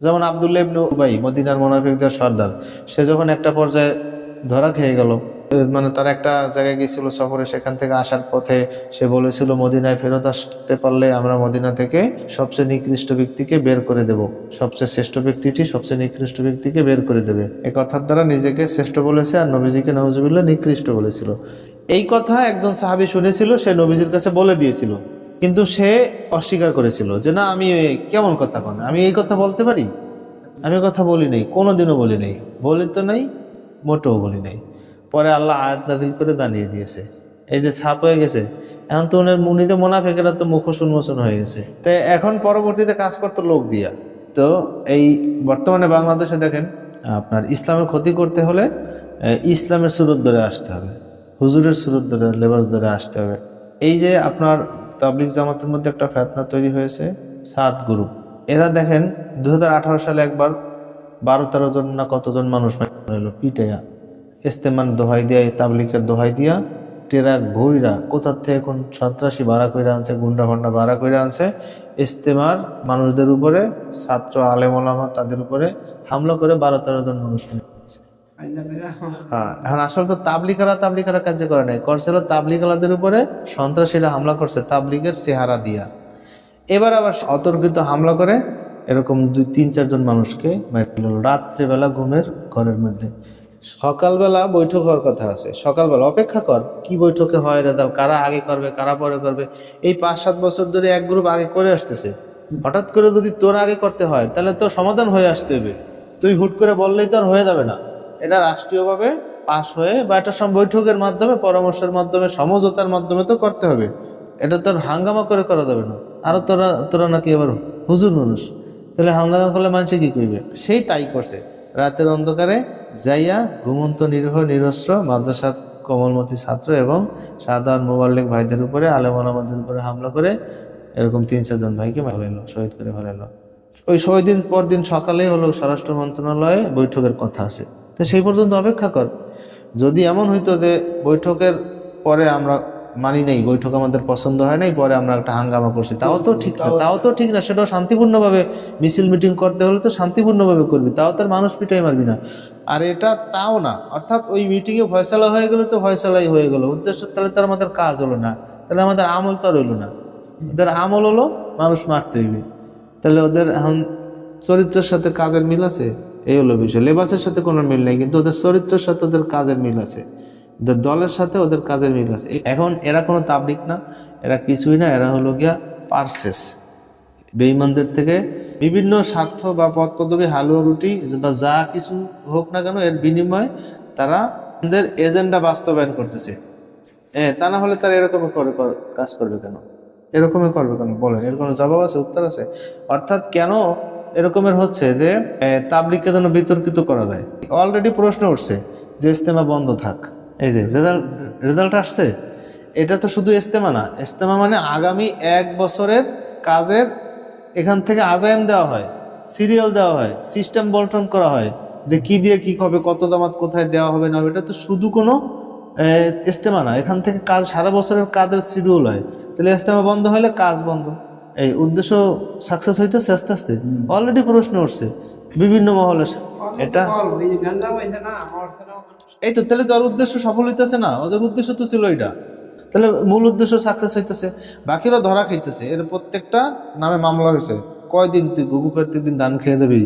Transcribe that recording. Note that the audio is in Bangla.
যেমন আবদুল্লাহ ইবনু উবাই, মদিনার মোনাফিকদের সর্দার, সে যখন একটা পর্যায়ে ধরা খেয়ে গেল মানে তার একটা জায়গায় গিয়েছিল সফরে, সেখান থেকে আসার পথে সে বলেছিল, মদিনায় ফেরত আসতে পারলে আমরা মদিনা থেকে সবচেয়ে নিকৃষ্ট ব্যক্তিকে বের করে দেব। সবচেয়ে শ্রেষ্ঠ ব্যক্তিটি সবচেয়ে নিকৃষ্ট ব্যক্তিকে বের করে দেবে। এ কথার দ্বারা নিজেকে শ্রেষ্ঠ বলেছে আর নবীজিকে নওয়াজুবিল্লাহ নিকৃষ্ট বলেছিল। এই কথা একজন সাহাবি শুনেছিল, সে নবীজির কাছে বলে দিয়েছিল। কিন্তু সে অস্বীকার করেছিল যে, না, আমি কেমন কথা কন? আমি এই কথা বলতে পারি? আমি কথা বলি নাই, কোনোদিনও বলি নাই। বলি তো নাই, মোটেও বলি নাই। পরে আল্লাহ আয়াত নাদিল করে দাঁড়িয়ে দিয়েছে। এই যে ছাপ হয়ে গেছে, এখন তো ওনার মুনিতে মোনাফেকেরা তো মুখোশ উন্মোচন হয়ে গেছে। তো এখন পরবর্তীতে কাজ করতো লোক দিয়া। তো এই বর্তমানে বাংলাদেশে দেখেন, আপনার ইসলামের ক্ষতি করতে হলে ইসলামের সুরত ধরে আসতে হবে। হুজুরের সুরত ধরে, লেবাস ধরে আসতে হবে। এই যে আপনার তাবলিক জামাতের মধ্যে একটা ফেতনা তৈরি হয়েছে, সাত গ্রুপ এরা দেখেন দু হাজার আঠারো সালে একবার বারো তেরো জন না কতজন মানুষ হলো পিটাইয়া ইস্তেমান দোহাই দিয়া তাবলিকের দোহাই দিয়া টেরাক ভইরা কোথার থেকে এখন সন্ত্রাসী ভাড়া করে আনছে, গুন্ডা ফন্ডা ভাড়া করে আনছে, ইস্তেমার মানুষদের উপরে, ছাত্র আলেম ওলামা তাদের উপরে হামলা করে বারো তেরো জন মানুষ। হ্যাঁ এখন আসলে তো তাবলিকারা তাবলিকারা কার্য করে নাই। করছিল তাবলিকালাদের উপরে সন্ত্রাসীরা হামলা করছে, তাবলিগের চেহারা দিয়া। এবার আবার অতর্কিত হামলা করে এরকম দুই, তিন চারজন মানুষকে রাত্রেবেলা ঘুমের ঘরের মধ্যে। সকালবেলা বৈঠক হওয়ার কথা আছে। সকালবেলা অপেক্ষা কর, কি বৈঠকে হয় রেজাল্ট কারা আগে করবে, কারা পরে করবে? এই পাঁচ, সাত বছর ধরে এক গ্রুপ আগে করে আসতেছে। হঠাৎ করে যদি তোর আগে করতে হয়, তাহলে তো সমাধান হয়ে আসতে হবে। তুই হুট করে বললেই তো আর হয়ে যাবে না। এটা রাষ্ট্রীয়ভাবে পাশ হয়ে বা একটা বৈঠকের মাধ্যমে, পরামর্শের মাধ্যমে, সমঝোতার মাধ্যমে তো করতে হবে। এটা তোর হাঙ্গামা করে করা যাবে না। আরও তোরা তোরা নাকি এবার হুজুর মানুষ। তাহলে হাঙ্গামা করলে মানুষে কি করবে সেই তাই করছে। রাতের অন্ধকারে যাইয়া ঘুমন্ত, নিরীহ, নিরস্ত্র, মাদ্রাসার কমলমতি ছাত্র এবং সাধারণ মোবাল্লিক ভাইদের উপরে, আলেম আলামাদের উপরে হামলা করে এরকম তিন চারজন ভাইকে ফেলাইলো শহীদ করে ফেলাইলো ওই ছয় দিন পর দিন সকালেই হলো স্বরাষ্ট্র মন্ত্রণালয়ে বৈঠকের কথা আছে। তো সেই পর্যন্ত অপেক্ষা কর। যদি এমন হইতো যে বৈঠকের পরে আমরা মানি নেই, বৈঠক আমাদের পছন্দ হয় নাই, পরে আমরা একটা হাঙ্গামা করছি, তাও তো ঠিক না, তাও তো ঠিক না, সেটাও শান্তিপূর্ণভাবে মিছিল মিটিং করতে হলে তো শান্তিপূর্ণভাবে করবি, তাও তার মানুষ পিটাই মারবি না। আর এটা তাও না, অর্থাৎ ওই মিটিংয়ে ফয়সালা হয়ে গেলে তো ফয়সালাই হয়ে গেলো, উদ্দেশ্য তাহলে তার আমাদের কাজ হলো না, তাহলে আমাদের আমল তো রইল না। ওদের আমল হলো মানুষ মারতে হইবে। তাহলে ওদের এখন চরিত্রের সাথে কাজের মিল আছে? এই হলো বিষয়। লেবাসের সাথে কোনো মিল নেই, কিন্তু ওদের চরিত্রের সাথে ওদের কাজের মিল আছে। ওদের দলের সাথে ওদের কাজের মিল আছে। এখন এরা কোনো তাবলিক না, এরা কিছুই না, এরা হলো গিয়া পার্সেস। বেঈমানদের থেকে বিভিন্ন স্বার্থ বা পদ পদবি হালুয়া, রুটি বা যা কিছু হোক না কেন, এর বিনিময়ে তারা তাদের এজেন্ডা বাস্তবায়ন করতেছে। হ্যাঁ তা না হলে তারা এরকমই কর- কাজ করবে কেন? এরকমই করবে কেন? বলেন, এর কোনো জবাব আছে, উত্তর আছে? অর্থাৎ কেন এরকমের হচ্ছে যে তাবলিগকে যেন বিতর্কিত করা যায়। অলরেডি প্রশ্ন উঠছে যে ইস্তেমা বন্ধ থাক। এই যে রেজাল্ট রেজাল্ট আসছে। এটা তো শুধু ইস্তেমা না ইস্তেমা মানে আগামী এক বছরের কাজের এখান থেকে আজাইম দেওয়া হয় সিরিয়াল দেওয়া হয় সিস্টেম বন্টন করা হয়, যে কি দিয়ে কি হবে, কত দামাত কোথায় দেওয়া হবে না হবে, এটা তো শুধু কোনো ইস্তেমা না। এখান থেকে কাজ, সারা বছরের কাজের শিডিউল হয়। তাহলে ইস্তেমা বন্ধ হলে কাজ বন্ধ। এই উদ্দেশ্য সাকসেস হইতেছে আস্তে আস্তে। অলরেডি প্রশ্ন উঠছে, বিভিন্ন মহলে এটা? এই তো তাহলে তো আর উদ্দেশ্য সফল হইতেছে না, ওদের উদ্দেশ্য তো ছিল এটা তাহলে মূল উদ্দেশ্য সাকসেস হইতেছে, বাকিরা ধরা খাইতেছে। এর প্রত্যেকটা নামে মামলা হয়েছে কয়দিন তুই গুগু প্রত্যেক দিন দান খেয়ে দেবি?